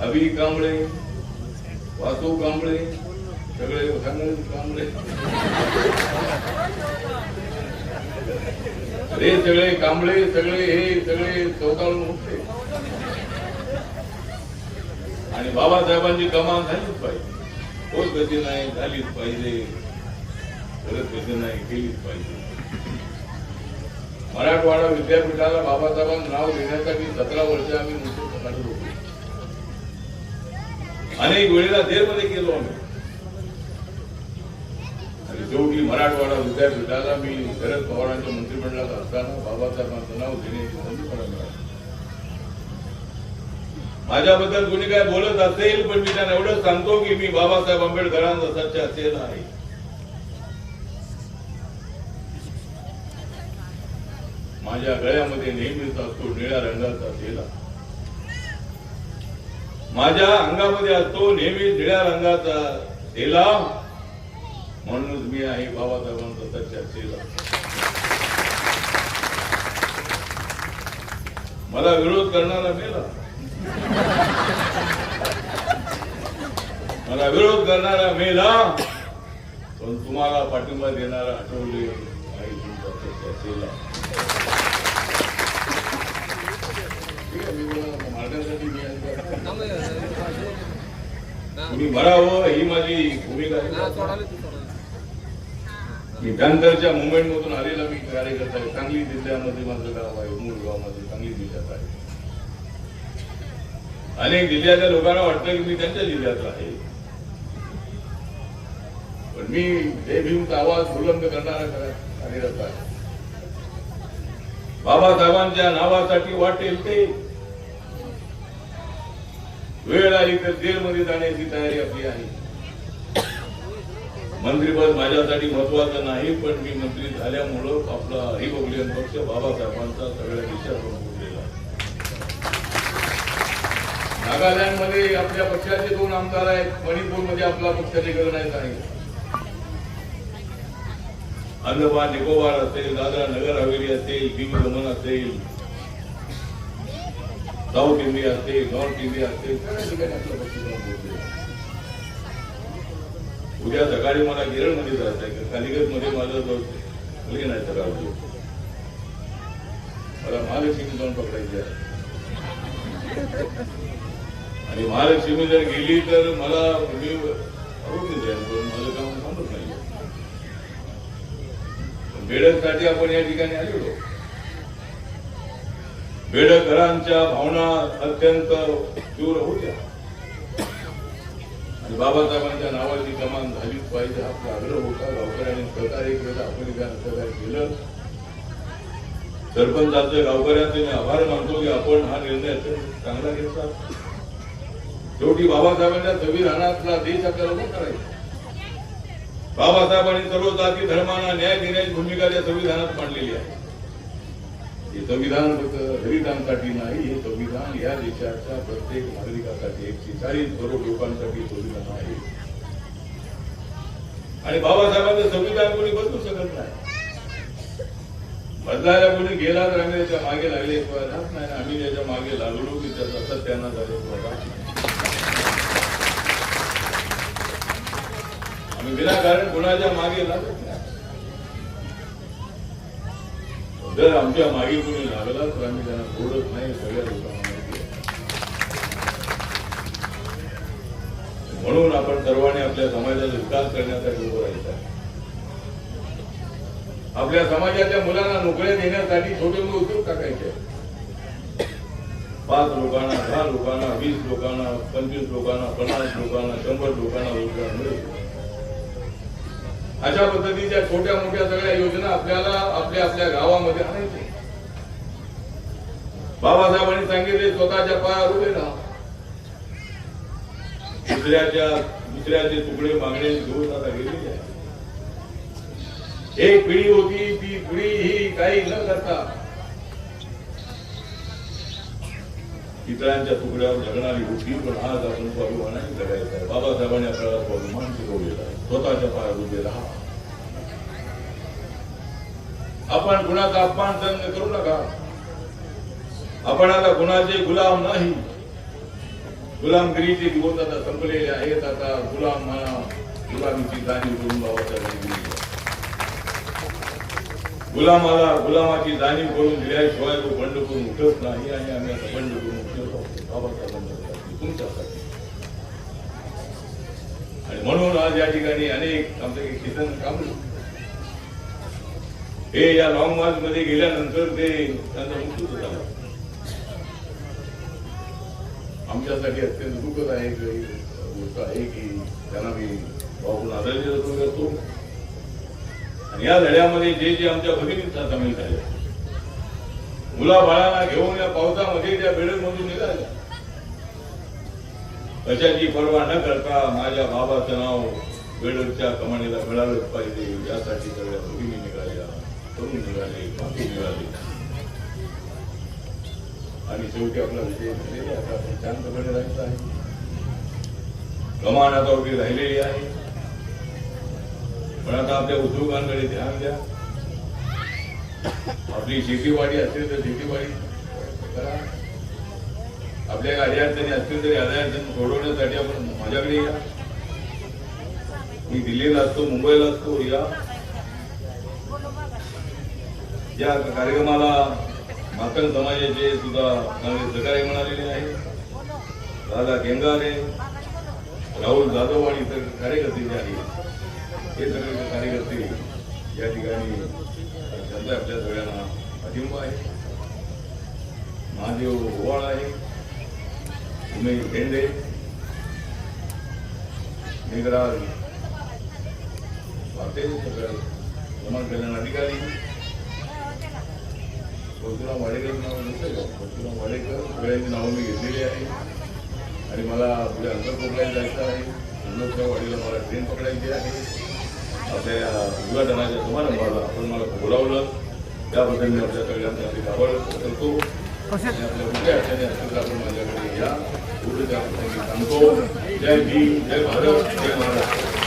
अभि कांबळे वासू कांबळे सगळे सांगळे कांबळे हे सगळे कांबळे सगळे हे सगळे चौकाळून उठले आणि बाबासाहेबांची कमाल झालीच पाहिजे. होत गती नाही झालीच पाहिजे. परत गती नाही केलीच पाहिजे. मराठवाडा विद्यापीठाला बाबासाहेबांना नाव देण्यासाठी सतरा वर्ष आम्ही मुख्य होतो अनेक वेळेला देरमध्ये गेलो आम्ही. आणि शेवटी मराठवाडा विद्यापीठाला मी शरद पवारांच्या मंत्रिमंडळात असताना बाबासाहेबांचं नाव घेण्याची संधी मला मिळाली. माझ्याबद्दल कोणी काय बोलत असेल पण मी त्यांना एवढं सांगतो की मी बाबासाहेब आंबेडकरांचा सच्चा असेल आहे. माझ्या गळ्यामध्ये नेहमीच असतो निळ्या रंगाचा तेला माझ्या अंगामध्ये असतो नेहमी निळ्या रंगाचा तेला म्हणूनच मी आहे बाबासाहेबांचा सच्चा चेला मला विरोध करणारा मेला. मला विरोध करणारा मेला. पण तुम्हाला पाठिंबा देणारा आठवले. आहे तुमचा सच्चा चेला ठीक आहे, मी बोला, मारण्यासाठी मी आहे. मी भरावं ही माझी भूमिका आहे. मी त्यानंतरच्या मुंबई मधून आलेला मी कार्यकर्ता आहे. सांगली जिल्ह्यामध्ये माझं गाव आहे मूळ गावामध्ये सांगली जिल्ह्यात आहे. अनेक जिल्ह्यातल्या लोकांना वाटतं की मी त्यांच्या जिल्ह्यात आहे. पण मी जय भीमचा आवाज बुलंद करणारा करा- कार्यकर्ता आहे. बाबासाहेबांच्या नावासाठी वाटेल ते. वेळ आली तर जेलमध्ये जाण्याची तयारी आपली आहे. मंत्रीपद माझ्यासाठी महत्वाचं नाही पण मी मंत्री झाल्यामुळं आपला रिपब्लिकन पक्ष बाबासाहेबांचा सगळ्या देशात उठलेला नागालँडमध्ये आपल्या पक्षाचे दोन आमदार आहेत. मणिपूरमध्ये आपला पक्ष निघण्यात आहे. अंदमान निकोबार असेल दादरा नगर हवेली असेल दीव दमन असेल साऊथ इंडिया असेल नॉर्थ इंडिया असेल सगळ्या ठिकाणी आपला पक्ष उद्या सकाळी मला केरळमध्ये जायचं आहे कालिगत मध्ये माझं जो मुलगी नाही सकाळ मला महालक्ष्मी जाऊन पकडायची आहे. आणि महालक्ष्मी जर गेली तर मला मी आवडून जाईल पण माझं काम थांबत नाही बेडकसाठी आपण या ठिकाणी आलेलो. बेडकरांच्या भावना अत्यंत तीव्र होत्या. आणि बाबासाहेबांच्या नावाची कमान झालीच पाहिजे आपला आग्रह होता. गावकऱ्यांनी सहकार्य केलं आपण सहकार्य केलं. सरपंचाचे गावकऱ्यांचे मी आभार मानतो की आपण हा निर्णय चांगला घेतला. शेवटी बाबासाहेबांच्या संविधानातला देश आपल्याला उभा करायचा. बाबासाहेबांनी सर्व जाती धर्मांना न्याय देण्याची भूमिका त्या संविधानात मांडलेली आहे. हे संविधान फक्त दलितांसाठी नाही हे संविधान या देशाच्या प्रत्येक नागरिकासाठी एकशे चाळीस करोड लोकांसाठी संविधान आहे. आणि बाबासाहेबांचं संविधान कोणी बदलू शकत नाही. बदलायला कोणी गेला तर आम्ही त्याच्यामागे लागले राहत नाही आम्ही त्याच्यामागे लागलो की त्याचा सत्याना झाले आम्ही विनाकारण कोणाच्या मागे लागत नाही. जर आमच्या मागे कोणी लागला तर आम्ही त्यांना सोडत नाही सगळ्या लोकांना म्हणून आपण सर्वांनी आपल्या समाजाचा विकास करण्यासाठी उभं राहायचा आपल्या समाजाच्या मुलांना नोकऱ्या देण्यासाठी छोटे मोठे उद्योग टाकायचे पाच लोकांना दहा लोकांना वीस लोकांना पंचवीस लोकांना पन्नास लोकांना शंभर लोकांना रोजगार मिळेल. अशा पद्धतीच्या छोट्या मोठ्या सगळ्या योजना आपल्याला आपल्या आपल्या गावामध्ये आणायच्या बाबासाहेबांनी सांगितले स्वतःच्या पायावर उभे राहा. दुसऱ्याच्या दुसऱ्याचे तुकडे मागणे घेऊन आता गेलेले आहे. एक पिढी होती ती पिढी ही काही न करता इतरांच्या तुकड्यावर जगणारी होती पण आज आपण स्वाभिमानाने जगायचं आहे. बाबासाहेबांनी आपल्याला स्वाभिमान शिकवलेला आहे. स्वतःच्या पायावर उभे राहा. आपण गुणाचा अपमान सहन करू नका. आपण आता गुणाचे गुलाम नाही. गुलामगिरीचे दिवस आता संपलेले आहेत. आता गुलाम म्हणा गुलामीची जाणीव करून भावाच्या दिली. गुलामाला गुलामाची जाणीव करून दिल्याशिवाय तो बंड करून उठत नाही आणि आम्ही आता बंड करून उठलो. बाबासाहेबांसाठी तुमच्यासाठी. आणि म्हणून आज या ठिकाणी अनेक आमचे किसन कामले हे या लॉंग मार्च मध्ये गेल्यानंतर ते त्यांचा मृत्यू झाला आमच्यासाठी अत्यंत दुःखद आहे गोष्ट आहे की त्यांना मी बाबून आदरणीय करतो आणि या लढ्यामध्ये जे जे आमच्या भगिनींचा सामील झाले. मुलाबाळांना घेऊन या पावसामध्ये त्या बेडमधून निघाल्या. कशाची पर्वा न करता माझ्या बाबाचं नाव बेडच्या कमानीला मिळालंच पाहिजे. यासाठी सगळ्या भगिनी निघाल्या तरुण निघाले बाकी निघाले. आणि शेवटी आपला विजय झालेला आहे. आता शांतपणे राहायचा आहे. कमान उभी राहिलेली आहे. पण आता आपल्या उद्योगांकडे ध्यान द्या. आपली शेतीवाडी असेल तर शेतीवाडी करा. आपल्या अडीअडचणी असतील तरी अडीअडचणी सोडवण्यासाठी आपण माझ्याकडे या. मी दिल्लीला असतो मुंबईला असतो या. या कार्यक्रमाला माकन समाजाचे सुद्धा चांगले सहकार्य म्हणालेले आहे दादा गेंगारे राहुल जाधव आणि इतर कार्यकर्ते जे आहेत. हे सगळे कार्यकर्ते या ठिकाणी त्यांचा आपल्या सगळ्यांना पाठिंबा आहे. महादेव ओवाळ आहे. उमेश भेंडे मेघराज पाटील सगळ्या समाज कल्याण अधिकारी. परशुराम वाडेकर नाव नसेल परशुराम वाडेकर सगळ्यांची नावं मी घेतलेली आहे. आणि मला पुढे अंतरकोकणाला जायचं आहे. अंधोत्सव वाडीला मला ट्रेन पकडायची आहे. या उद्घाटनाच्या समारंभाला आपण मला बोलावलं. त्याबद्दल मी आपल्या सगळ्यांचा अगदी आभार करतो. आणि आपल्या कुठल्या अडचणी असतील तर आपण माझ्याकडे या. एवढं त्या सांगतो जय भीम जय भारत जय महाराष्ट्र.